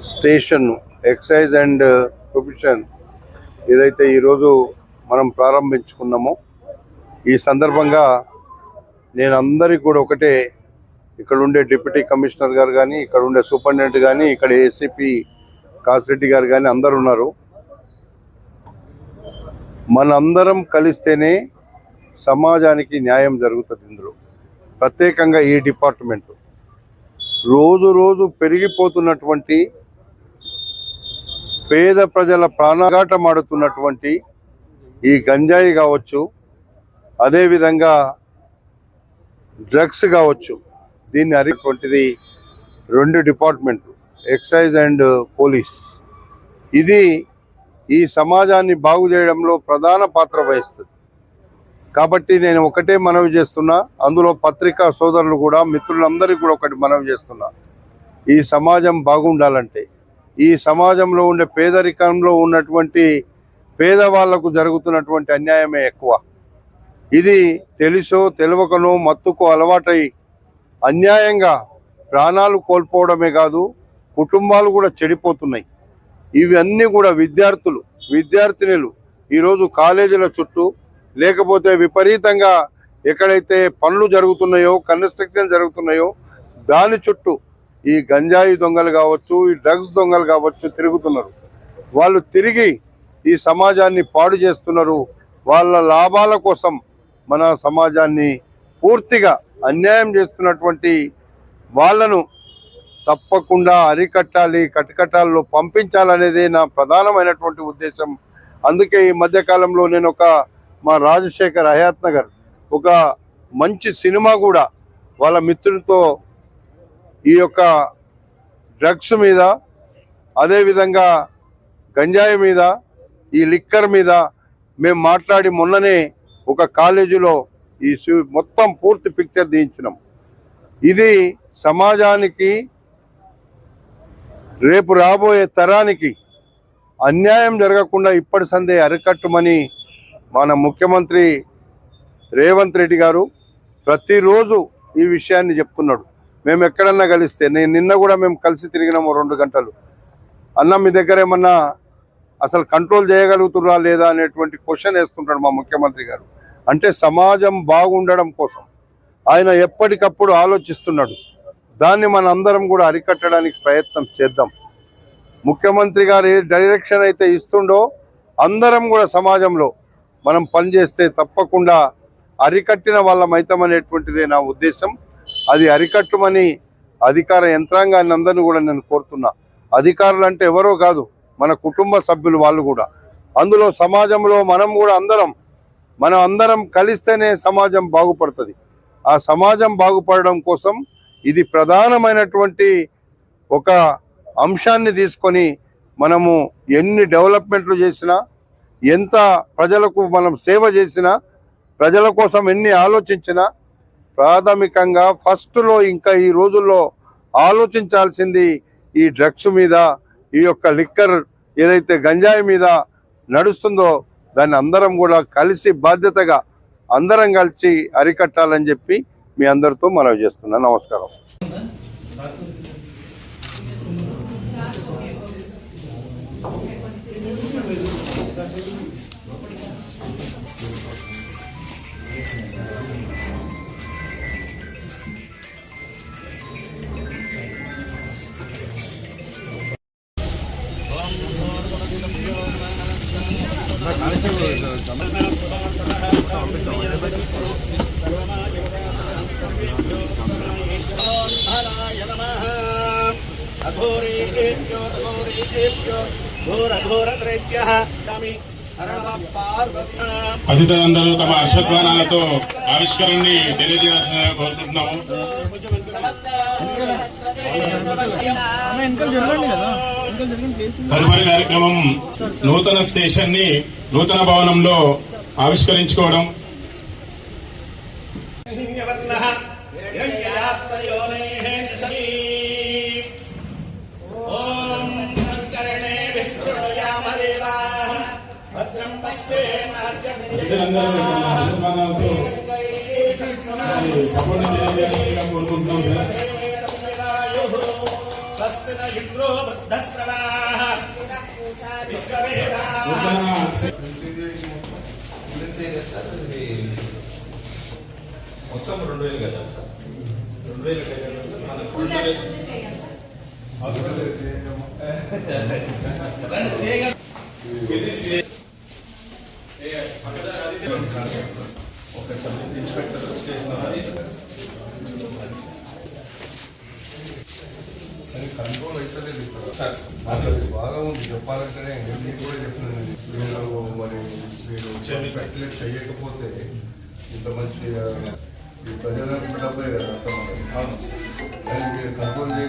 Station excise and profession ఏదైతే ఈరోజు మనం ప్రారంభించుకున్నామో ఈ సందర్భంగా నేను అందరికీ కూడా ఒకటే ఇక్కడ ఉండే డిప్యూటీ కమిషనర్ గారు కానీ ఇక్కడ ఉండే సూపరింటెండెంట్ కానీ ఇక్కడ ఏసీపీ కాసిరెడ్డి గారు కానీ అందరు ఉన్నారు. మనందరం కలిస్తేనే సమాజానికి న్యాయం జరుగుతుంది ఇందులో. ప్రత్యేకంగా ఈ డిపార్ట్మెంట్. రోజు రోజు పెరిగిపోతున్నటువంటి పేద ప్రజల ప్రాణఘాటమాడుతున్నటువంటి ఈ గంజాయి కావచ్చు అదేవిధంగా డ్రగ్స్ కావచ్చు దీన్ని అరిటువంటిది రెండు డిపార్ట్మెంట్లు ఎక్సైజ్ అండ్ పోలీస్. ఇది ఈ సమాజాన్ని బాగు చేయడంలో ప్రధాన పాత్ర వహిస్తుంది. కాబట్టి నేను ఒకటే మనవి చేస్తున్నా అందులో పత్రికా సోదరులు కూడా మిత్రులందరికీ కూడా ఒకటి మనవి చేస్తున్నా. ఈ సమాజం బాగుండాలంటే ఈ సమాజంలో ఉండే పేదరికంలో ఉన్నటువంటి పేదవాళ్ళకు జరుగుతున్నటువంటి అన్యాయమే ఎక్కువ. ఇది తెలుసో తెలియకనో మత్తుకు అలవాటై అన్యాయంగా ప్రాణాలు కోల్పోవడమే కాదు కుటుంబాలు కూడా చెడిపోతున్నాయి. ఇవన్నీ కూడా విద్యార్థులు విద్యార్థినులు ఈరోజు కాలేజీల చుట్టూ లేకపోతే విపరీతంగా ఎక్కడైతే పనులు జరుగుతున్నాయో కన్స్ట్రక్షన్ జరుగుతున్నాయో దాని చుట్టూ ఈ గంజాయి దొంగలు కావచ్చు ఈ డ్రగ్స్ దొంగలు కావచ్చు తిరుగుతున్నారు. వాళ్ళు తిరిగి ఈ సమాజాన్ని పాడు చేస్తున్నారు. వాళ్ళ లాభాల కోసం మన సమాజాన్ని పూర్తిగా అన్యాయం చేస్తున్నటువంటి వాళ్ళను తప్పకుండా అరికట్టాలి కటకటాల్లో పంపించాలనేదే నా ప్రధానమైనటువంటి ఉద్దేశం. అందుకే ఈ మధ్యకాలంలో నేను ఒక మా రాజశేఖర్ హయాత్ నగర్ ఒక మంచి సినిమా కూడా వాళ్ళ మిత్రులతో ఈ యొక్క డ్రగ్స్ మీద అదేవిధంగా గంజాయి మీద ఈ లిక్కర్ మీద మేము మాట్లాడి మొన్ననే ఒక కాలేజీలో ఈ మొత్తం పూర్తి పిక్చర్ దించినాం ఇది సమాజానికి రేపు రాబోయే తరానికి అన్యాయం జరగకుండా ఇప్పటి సందే అరికట్టమని మన ముఖ్యమంత్రి రేవంత్ రెడ్డి గారు ప్రతిరోజు ఈ విషయాన్ని చెప్తున్నాడు. మేము ఎక్కడన్నా కలిస్తే నేను నిన్న కూడా మేము కలిసి తిరిగినాము రెండు గంటలు. అన్న మీ దగ్గర ఏమన్నా అసలు కంట్రోల్ చేయగలుగుతున్నా లేదా అనేటువంటి క్వశ్చన్ వేస్తుంటాడు మా ముఖ్యమంత్రి గారు. అంటే సమాజం బాగుండడం కోసం. ఆయన ఎప్పటికప్పుడు ఆలోచిస్తున్నాడు. దాన్ని మన అందరం కూడా అరికట్టడానికి ప్రయత్నం చేద్దాం. ముఖ్యమంత్రి గారు ఏ డైరెక్షన్ అయితే ఇస్తుండో అందరం కూడా సమాజంలో మనం పనిచేస్తే తప్పకుండా అరికట్టిన వాళ్ళం అవుతామనేటువంటిదే నా ఉద్దేశం. అది అరికట్టమని అధికార యంత్రాంగాన్ని అందరినీ కూడా నేను కోరుతున్నా. అధికారులు అంటే ఎవరో కాదు మన కుటుంబ సభ్యులు వాళ్ళు కూడా. అందులో సమాజంలో మనం కూడా అందరం మనం అందరం కలిస్తేనే సమాజం బాగుపడుతుంది. ఆ సమాజం బాగుపడడం కోసం ఇది ప్రధానమైనటువంటి ఒక అంశాన్ని తీసుకొని మనము ఎన్ని డెవలప్మెంట్లు చేసినా ఎంత ప్రజలకు మనం సేవ చేసినా ప్రజల కోసం ఎన్ని ఆలోచించినా ప్రాథమికంగా ఫస్ట్లో ఇంకా ఈ రోజుల్లో ఆలోచించాల్సింది ఈ డ్రగ్స్ మీద ఈ యొక్క లిక్కర్ ఏదైతే గంజాయి మీద నడుస్తుందో దాన్ని అందరం కూడా కలిసి బాధ్యతగా అందరం కలిసి అరికట్టాలని చెప్పి మీ అందరితో మనవి చేస్తున్నాను నమస్కారం అతిథులందరూ తమ అశ్వత్వానాలతో ఆవిష్కరణని తెలియజేయాల్సిన కోరుకుంటున్నాము. తదుపరి కార్యక్రమం నూతన స్టేషన్ని నూతన భవనంలో ఆవిష్కరించుకోవడం. హిరణ్యవర్ణః హిరణ్యాత్మయోనేః ఇంద్రో మొత్తం రెండు వేలు కదా సార్ రెండు వేలు ఒక సబ్ ఇన్స్పెక్టర్ స్టేషన్ అది కంట్రోల్ అవుతలేదు ఇక్కడ. బాగా ఉంది. చెప్పాలంటేనే నేను కూడా చెప్తున్నాను మీరు మరి మీరు పెట్టలేదు చేయకపోతే ఇంత మంచి ఆ, ఈ ప్రజలకు డబ్బే కదా. అర్థం కానీ మీరు కంట్రోల్ చేయ